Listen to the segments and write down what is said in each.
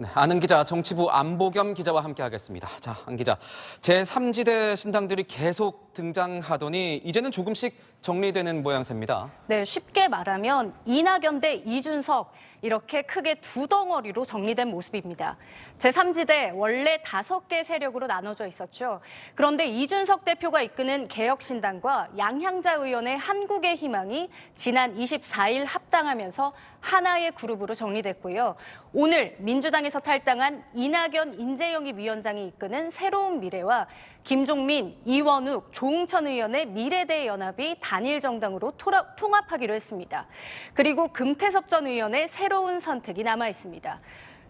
네, 아는 기자 정치부 안보겸 기자와 함께하겠습니다. 자, 안 기자, 제3지대 신당들이 계속 등장하더니 이제는 조금씩 정리되는 모양새입니다. 네, 쉽게 말하면 이낙연 대 이준석 이렇게 크게 두 덩어리로 정리된 모습입니다. 제3지대 원래 다섯 개 세력으로 나눠져 있었죠. 그런데 이준석 대표가 이끄는 개혁신당과 양향자 의원의 한국의 희망이 지난 24일 합당하면서 하나의 그룹으로 정리됐고요. 오늘 민주당에서 탈당한 이낙연 인재영입 위원장이 이끄는 새로운 미래와 김종민, 이원욱, 조응천 의원의 미래대 연합이 단일 정당으로 통합하기로 했습니다. 그리고 금태섭 전 의원의 새로 운 선택이 남아 있습니다.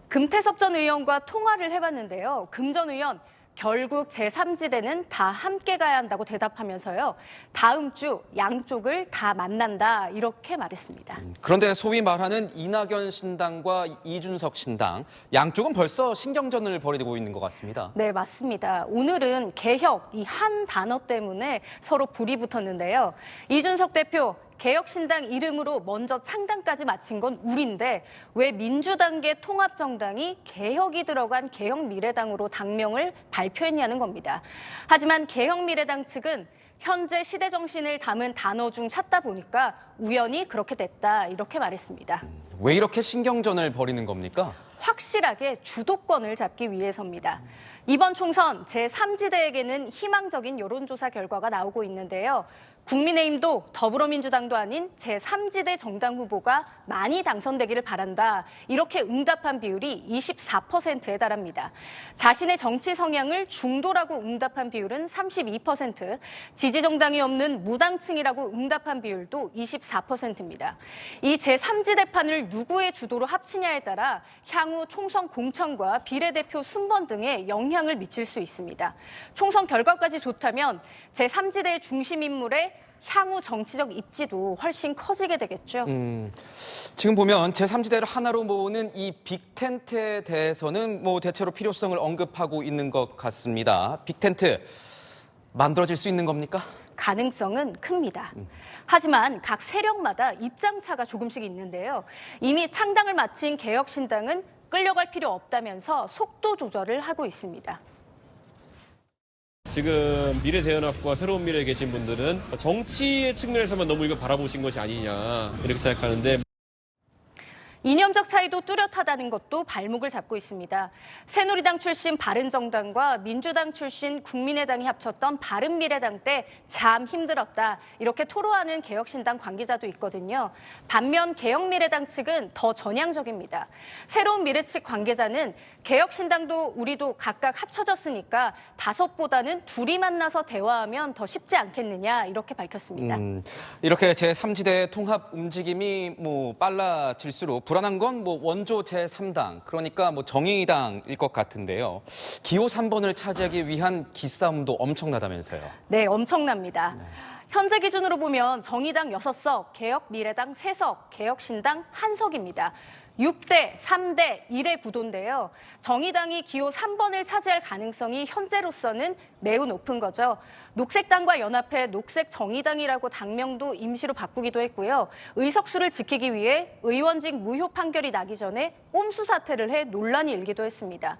금태섭 전 의원과 통화를 해봤는데요. 금 전 의원 결국 제3지대는 다 함께 가야 한다고 대답하면서요. 다음 주 양쪽을 다 만난다 이렇게 말했습니다. 그런데 소위 말하는 이낙연 신당과 이준석 신당 양쪽은 벌써 신경전을 벌이고 있는 것 같습니다. 네, 맞습니다. 오늘은 개혁 이 한 단어 때문에 서로 불이 붙었는데요. 이준석 대표 개혁신당 이름으로 먼저 창당까지 마친 건 우리인데 왜 민주당계 통합정당이 개혁이 들어간 개혁미래당으로 당명을 발표했냐는 겁니다. 하지만 개혁미래당 측은 현재 시대 정신을 담은 단어 중 찾다 보니까 우연히 그렇게 됐다 이렇게 말했습니다. 왜 이렇게 신경전을 벌이는 겁니까? 확실하게 주도권을 잡기 위해서입니다. 이번 총선 제3지대에게는 희망적인 여론조사 결과가 나오고 있는데요. 국민의힘도 더불어민주당도 아닌 제3지대 정당 후보가 많이 당선되기를 바란다. 이렇게 응답한 비율이 24%에 달합니다. 자신의 정치 성향을 중도라고 응답한 비율은 32%, 지지 정당이 없는 무당층이라고 응답한 비율도 24%입니다. 이 제3지대 판을 누구의 주도로 합치냐에 따라 향후 총선 공천과 비례대표 순번 등에 영향을 미칠 수 있습니다. 총선 결과까지 좋다면 제3지대의 중심 인물의 향후 정치적 입지도 훨씬 커지게 되겠죠. 음, 지금 보면 제3지대를 하나로 모으는 이 빅텐트에 대해서는 뭐 대체로 필요성을 언급하고 있는 것 같습니다. 빅텐트 만들어질 수 있는 겁니까? 가능성은 큽니다. 하지만 각 세력마다 입장차가 조금씩 있는데요. 이미 창당을 마친 개혁신당은 끌려갈 필요 없다면서 속도 조절을 하고 있습니다. 지금 미래 대연합과 새로운 미래에 계신 분들은 정치의 측면에서만 너무 이걸 바라보신 것이 아니냐 이렇게 생각하는데 이념적 차이도 뚜렷하다는 것도 발목을 잡고 있습니다. 새누리당 출신 바른정당과 민주당 출신 국민의당이 합쳤던 바른미래당 때 참 힘들었다. 이렇게 토로하는 개혁신당 관계자도 있거든요. 반면 개혁미래당 측은 더 전향적입니다. 새로운 미래 측 관계자는 개혁신당도 우리도 각각 합쳐졌으니까 다섯보다는 둘이 만나서 대화하면 더 쉽지 않겠느냐 이렇게 밝혔습니다. 음, 이렇게 제3지대 통합 움직임이 뭐 빨라질수록 불안한 건 뭐 원조 제3당, 그러니까 뭐 정의당일 것 같은데요. 기호 3번을 차지하기 위한 기싸움도 엄청나다면서요. 네, 엄청납니다. 현재 기준으로 보면 정의당 6석, 개혁미래당 3석, 개혁신당 1석입니다. 6대 3대 1의 구도인데요. 정의당이 기호 3번을 차지할 가능성이 현재로서는 매우 높은 거죠. 녹색당과 연합해 녹색 정의당이라고 당명도 임시로 바꾸기도 했고요. 의석수를 지키기 위해 의원직 무효 판결이 나기 전에 꼼수 사퇴를 해 논란이 일기도 했습니다.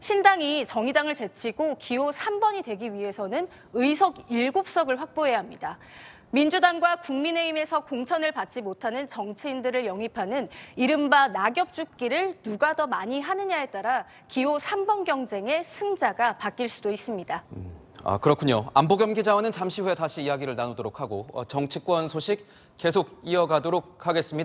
신당이 정의당을 제치고 기호 3번이 되기 위해서는 의석 7석을 확보해야 합니다. 민주당과 국민의힘에서 공천을 받지 못하는 정치인들을 영입하는 이른바 낙엽 죽기를 누가 더 많이 하느냐에 따라 기호 3번 경쟁의 승자가 바뀔 수도 있습니다. 아, 그렇군요. 안보겸 기자와는 잠시 후에 다시 이야기를 나누도록 하고 어, 정치권 소식 계속 이어가도록 하겠습니다.